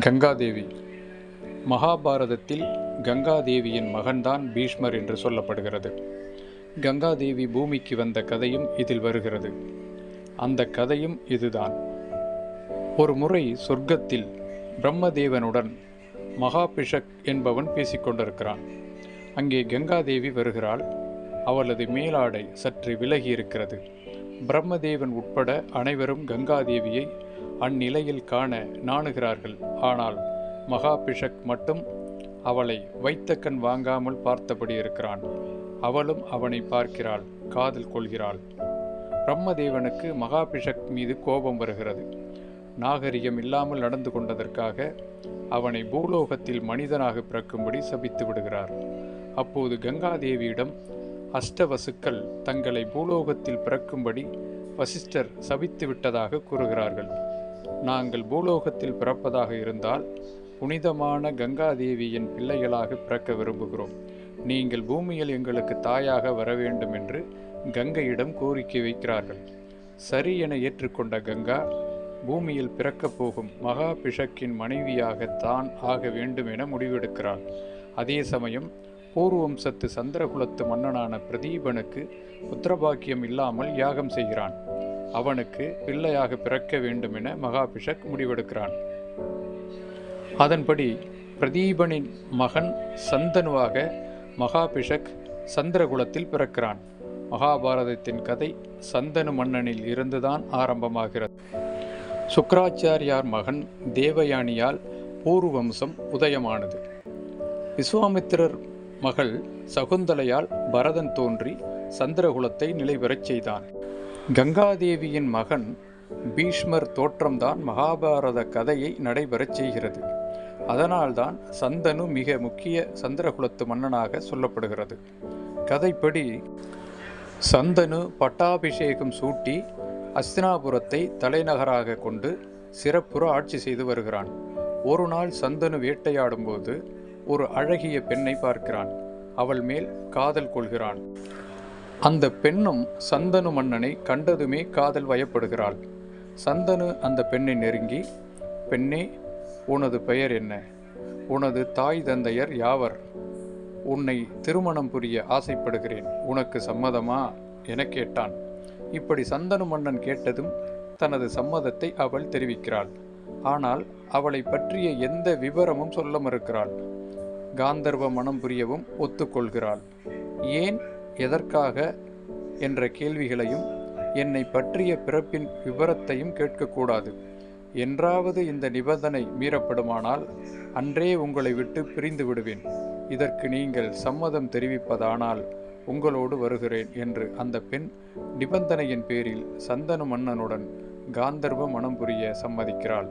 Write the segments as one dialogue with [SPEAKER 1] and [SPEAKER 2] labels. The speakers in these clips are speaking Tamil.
[SPEAKER 1] கங்காதேவி. மகாபாரதத்தில் கங்காதேவியின் மகன்தான் பீஷ்மர் என்று சொல்லப்படுகிறது. கங்காதேவி பூமிக்கு வந்த கதையும் இதில் வருகிறது. அந்த கதையும் இதுதான். ஒரு முறை சொர்க்கத்தில் பிரம்மதேவனுடன் மகாபிஷக் என்பவன் பேசிக்கொண்டிருக்கிறான் அங்கே கங்காதேவி வருகிறாள். அவளது மேலாடை சற்று விலகி இருக்கிறது. பிரம்மதேவன் உட்பட அனைவரும் கங்காதேவியை அந்நிலையில் காண நாணுகிறார்கள். ஆனால் மகாபிஷக் மட்டும் அவளை வைத்த கண் வாங்காமல் பார்த்தபடி இருக்கிறான். அவளும் அவனை பார்க்கிறாள் காதல் கொள்கிறாள். பிரம்மதேவனுக்கு மகாபிஷக் மீது கோபம் வருகிறது. நாகரிகம் இல்லாமல் நடந்து கொண்டதற்காக அவனை பூலோகத்தில் மனிதனாக பிறக்கும்படி சபித்து விடுகிறார். அப்போது கங்காதேவியிடம் அஷ்டவசுக்கள் தங்களை பூலோகத்தில் பிறக்கும்படி வசிஷ்டர் சபித்து விட்டதாக கூறுகிறார்கள். நாங்கள் பூலோகத்தில் பிறப்பதாக இருந்தால் புனிதமான கங்காதேவியின் பிள்ளைகளாக பிறக்க விரும்புகிறோம். நீங்கள் பூமியில் எங்களுக்கு தாயாக வர வேண்டும் என்று கங்கையிடம் கோரிக்கை வைக்கிறார்கள். சரி என ஏற்றுக்கொண்ட கங்கா பூமியில் பிறக்கப் போகும் மகா பிஷக்கின் மனைவியாக தான் ஆக வேண்டும் என முடிவெடுக்கிறாள். அதே சமயம் பூர்வம்சத்து சந்திரகுலத்து மன்னனான பிரதீபனுக்கு புத்திரபாக்கியம் இல்லாமல் யாகம் செய்கிறான். அவனுக்கு பிள்ளையாக பிறக்க வேண்டும் என மகாபிஷக் முடிவெடுக்கிறான். அதன்படி பிரதீபனின் மகன் சந்தனுவாக மகாபிஷக் சந்திரகுலத்தில் பிறக்கிறான். மகாபாரதத்தின் கதை சந்தனு மன்னனில் இருந்துதான் ஆரம்பமாகிறது. சுக்கராச்சாரியார் மகன் தேவயானியால் பூர்வம்சம் உதயமானது. விஸ்வாமித்திரர் மகள் சகுந்தலையால் பரதன் தோன்றி சந்திரகுலத்தை நிலைபெறச் செய்தான். கங்காதேவியின் மகன் பீஷ்மர் தோற்றம்தான் மகாபாரத கதையை நடைபெறச் செய்கிறது. அதனால்தான் சந்தனு மிக முக்கிய சந்திரகுலத்து மன்னனாக சொல்லப்படுகிறது. கதைப்படி சந்தனு பட்டாபிஷேகம் சூட்டி அஸ்தினாபுரத்தை தலைநகராக கொண்டு சிறப்புற ஆட்சி செய்து வருகிறான். ஒரு நாள் சந்தனு வேட்டையாடும்போது ஒரு அழகிய பெண்ணை பார்க்கிறான். அவள் மேல் காதல் கொள்கிறான். அந்த பெண்ணும் சந்தனு மன்னனை கண்டதுமே காதல் வயப்படுகிறாள். சந்தனு அந்த பெண்ணை நெருங்கி பெண்ணே உனது பெயர் என்ன? உனது தாய் தந்தையர் யாவர்? உன்னை திருமணம் புரிய ஆசைப்படுகிறேன். உனக்கு சம்மதமா? என கேட்டான். இப்படி சந்தனு மன்னன் கேட்டதும் தனது சம்மதத்தை அவள் தெரிவிக்கிறாள். ஆனால் அவளை பற்றிய எந்த விவரமும் சொல்ல மறுக்கிறாள். காந்தர்வ மனம் புரியவும் ஒத்துக்கொள்கிறாள். ஏன் எதற்காக என்ற கேள்விகளையும் என்னை பற்றிய பிறப்பின் விவரத்தையும் கேட்கக்கூடாது. என்றாவது இந்த நிபந்தனை மீறப்படுமானால் அன்றே உங்களை விட்டு பிரிந்து விடுவேன். இதற்கு நீங்கள் சம்மதம் தெரிவிப்பதானால் உங்களோடு வருகிறேன் என்று அந்த பெண் நிபந்தனையின் பேரில் சந்தனு மன்னனுடன் காந்தர்வ மனம் புரிய சம்மதிக்கிறாள்.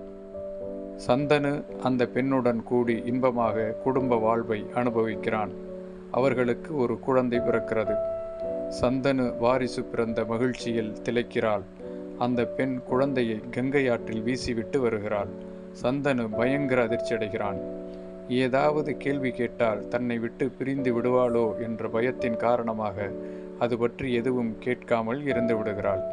[SPEAKER 1] சந்தனு அந்த பெண்ணுடன் கூடி இன்பமாக குடும்ப வாழ்வை அனுபவிக்கிறான். அவர்களுக்கு ஒரு குழந்தை பிறக்கிறது. சந்தனு வாரிசு பிறந்த மகிழ்ச்சியில் திளைக்கிறாள். அந்த பெண் குழந்தையை கங்கை ஆற்றில் வீசிவிட்டு வருகிறாள். சந்தனு பயங்கர அதிர்ச்சியடைகிறான். ஏதாவது கேள்வி கேட்டால் தன்னை விட்டு பிரிந்து விடுவாளோ என்ற பயத்தின் காரணமாக அது பற்றி எதுவும் கேட்காமல் இருந்து விடுகிறாள்.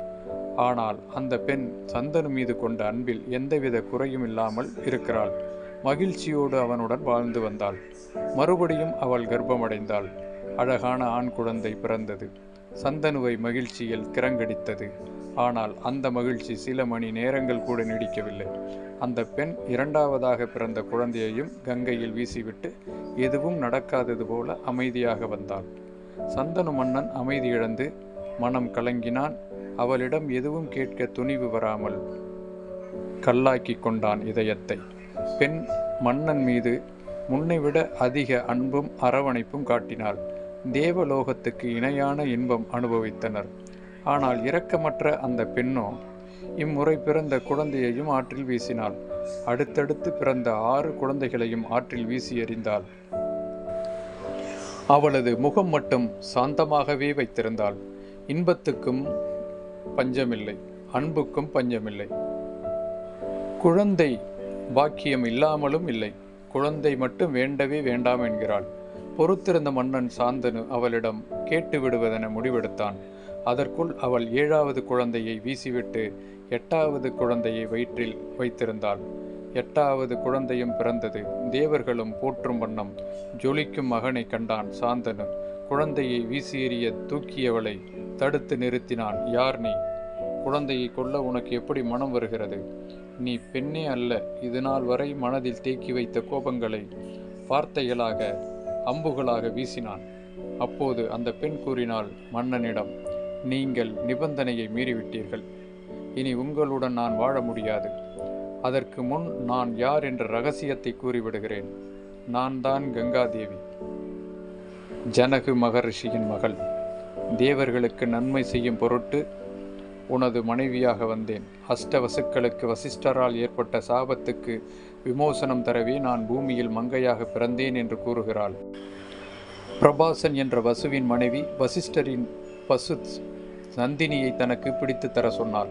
[SPEAKER 1] ஆனால் அந்த பெண் சந்தனு மீது கொண்ட அன்பில் எந்தவித குறையும் இல்லாமல் இருக்கிறாள். மகிழ்ச்சியோடு அவனுடன் வாழ்ந்து வந்தாள். மறுபடியும் அவள் கர்ப்பமடைந்தாள். அழகான ஆண் குழந்தை பிறந்தது. சந்தனுவை மகிழ்ச்சியில் கிரங்கடித்தது. ஆனால் அந்த மகிழ்ச்சி சில மணி நேரங்கள் கூட நீடிக்கவில்லை. அந்த பெண் இரண்டாவதாக பிறந்த குழந்தையையும் கங்கையில் வீசிவிட்டு எதுவும் நடக்காதது போல அமைதியாக வந்தாள். சந்தனு மன்னன் அமைதி இழந்து மனம் கலங்கினான். அவளிடம் எதுவும் கேட்க துணிவு வராமல் கல்லாக்கி கொண்டான் இதயத்தை. பெண் மன்னன் மீது முன்னைவிட அதிக அன்பும் அரவணைப்பும் காட்டினாள். தேவலோகத்துக்கு இணையான இன்பம் அனுபவித்தனர். ஆனால் இரக்கமற்ற அந்த பெண்ணோ இம்முறை பிறந்த குழந்தையையும் ஆற்றில் வீசினாள். அடுத்தடுத்து பிறந்த ஆறு குழந்தைகளையும் ஆற்றில் வீசி எறிந்தாள். அவளது முகம் மட்டும் சாந்தமாகவே வைத்திருந்தாள். இன்பத்துக்கும் பஞ்சமில்லை அன்புக்கும் பஞ்சமில்லை. குழந்தை பாக்கியம் இல்லாமலும் இல்லை. குழந்தை மட்டும் வேண்டவே வேண்டாம் என்கிறாள். பொறுத்திருந்த மன்னன் சாந்தனு அவளிடம் கேட்டு விடுவதென முடிவெடுத்தான். அதற்குள் அவள் ஏழாவது குழந்தையை வீசிவிட்டு எட்டாவது குழந்தையை வயிற்றில் வைத்திருந்தாள். எட்டாவது குழந்தையும் பிறந்தது தேவர்களும் போற்றும் வண்ணம் ஜொலிக்கும் மகனை கண்டான் சாந்தனு. குழந்தையை வீசி தூக்கியவளை தடுத்து நிறுத்தினான். யார் நீ? குழந்தையை கொல்ல உனக்கு எப்படி மனம் வருகிறது? நீ பெண்ணே அல்ல இது நாள் வரை மனதில் தேக்கி வைத்த கோபங்களை வார்த்தைகளாக அம்புகளாக வீசினான். அப்போது அந்த பெண் கூறினாள் மன்னனிடம் நீங்கள் நிபந்தனையை மீறிவிட்டீர்கள். இனி உங்களுடன் நான் வாழ முடியாது. அதற்கு முன் நான் யார் என்ற ரகசியத்தை கூறிவிடுகிறேன். நான் தான் கங்காதேவி. ஜனகு மகரிஷியின் மகள். தேவர்களுக்கு நன்மை செய்யும் பொருட்டு உனது மனைவியாக வந்தேன். அஷ்ட வசுக்களுக்கு வசிஷ்டரால் ஏற்பட்ட சாபத்துக்கு விமோசனம் தரவே நான் பூமியில் மங்கையாக பிறந்தேன் என்று கூறுகிறாள். பிரபாசன் என்ற வசுவின் மனைவி வசிஷ்டரின் பசு நந்தினியை தனக்கு பிடித்து தர சொன்னாள்.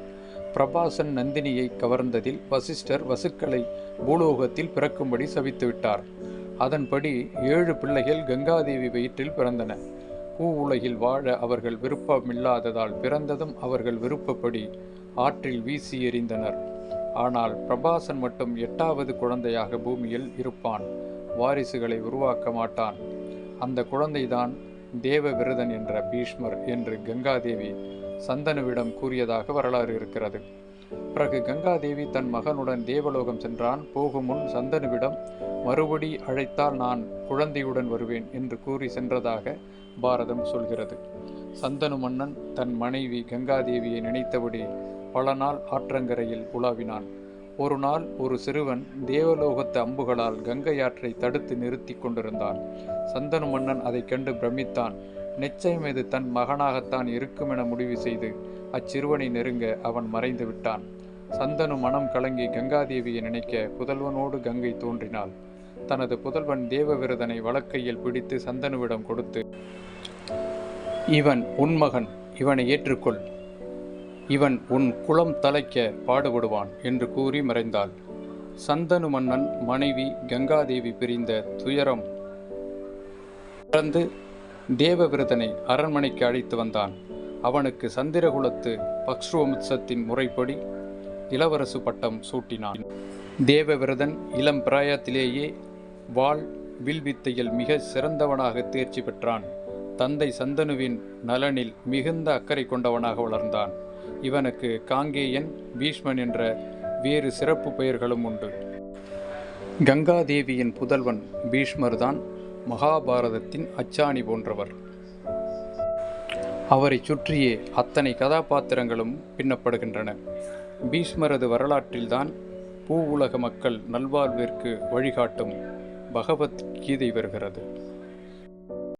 [SPEAKER 1] பிரபாசன் நந்தினியை கவர்ந்ததில் வசிஷ்டர் வசுக்களை பூலோகத்தில் பிறக்கும்படி சபித்துவிட்டார். அதன்படி ஏழு பிள்ளைகள் கங்காதேவி வயிற்றில் பிறந்தன. பூ உலகில் வாழ அவர்கள் விருப்பமில்லாததால் பிறந்ததும் அவர்கள் விருப்பப்படி ஆற்றில் வீசி எறிந்தனர். ஆனால் பிரபாசன் மட்டும் எட்டாவது குழந்தையாக பூமியில் இருப்பான். வாரிசுகளை உருவாக்க மாட்டான். அந்த குழந்தைதான் தேவ விரதன் என்ற பீஷ்மர் என்று கங்காதேவி சந்தனுவிடம் கூறியதாக வரலாறு இருக்கிறது. பிறகு கங்காதேவி தன் மகனுடன் தேவலோகம் சென்றான். போகும் முன் சந்தனுவிடம் மறுபடி அழைத்தால் நான் குழந்தையுடன் வருவேன் என்று கூறி சென்றதாக பாரதம் சொல்கிறது. சந்தனு மன்னன் தன் மனைவி கங்காதேவியை நினைத்தபடி பல நாள் ஆற்றங்கரையில் உலாவினான். ஒரு நாள் ஒரு சிறுவன் தேவலோகத்து அம்புகளால் கங்கை ஆற்றை தடுத்து நிறுத்தி கொண்டிருந்தான். சந்தனு மன்னன் அதைக் கண்டு பிரமித்தான். நிச்சயம் இது தன் மகனாகத்தான் இருக்கும் என முடிவு செய்து அச்சிறுவனை நெருங்க அவன் மறைந்து விட்டான். சந்தனு மனம் கலங்கி கங்காதேவியை நினைக்க புதல்வனோடு கங்கை தோன்றினாள். தனது புதல்வன் தேவவிரதனை வழக்கையில் பிடித்து சந்தனுவிடம் கொடுத்து இவன் உன் மகன் இவனை ஏற்றுக்கொள். இவன் உன் குலம் தலைக்க பாடுபடுவான் என்று கூறி மறைந்தாள். சந்தனு மன்னன் மனைவி கங்காதேவி பிரிந்த துயரம் தொடர்ந்து தேவவிரதனை அரண்மனைக்கு அழைத்து வந்தான். அவனுக்கு சந்திரகுலத்து பக்ஷ்வம்சத்தின் முறைப்படி இளவரசு பட்டம் சூட்டினான். தேவவிரதன் இளம் பிராயத்திலேயே வாள் வில்வித்தையில் மிக சிறந்தவனாக தேர்ச்சி பெற்றான். தந்தை சந்தனுவின் நலனில் மிகுந்த அக்கறை கொண்டவனாக வளர்ந்தான். இவனுக்கு காங்கேயன் பீஷ்மன் என்ற வேறு சிறப்பு பெயர்களும் உண்டு. கங்காதேவியின் புதல்வன் பீஷ்மர்தான் மகாபாரதத்தின் அச்சாணி போன்றவர். அவரை சுற்றியே அத்தனை கதாபாத்திரங்களும் பின்னப்படுகின்றன. பீஷ்மரது வரலாற்றில்தான் பூவுலக மக்கள் நல்வாழ்விற்கு வழிகாட்டும் பகவத்கீதை வருகிறது.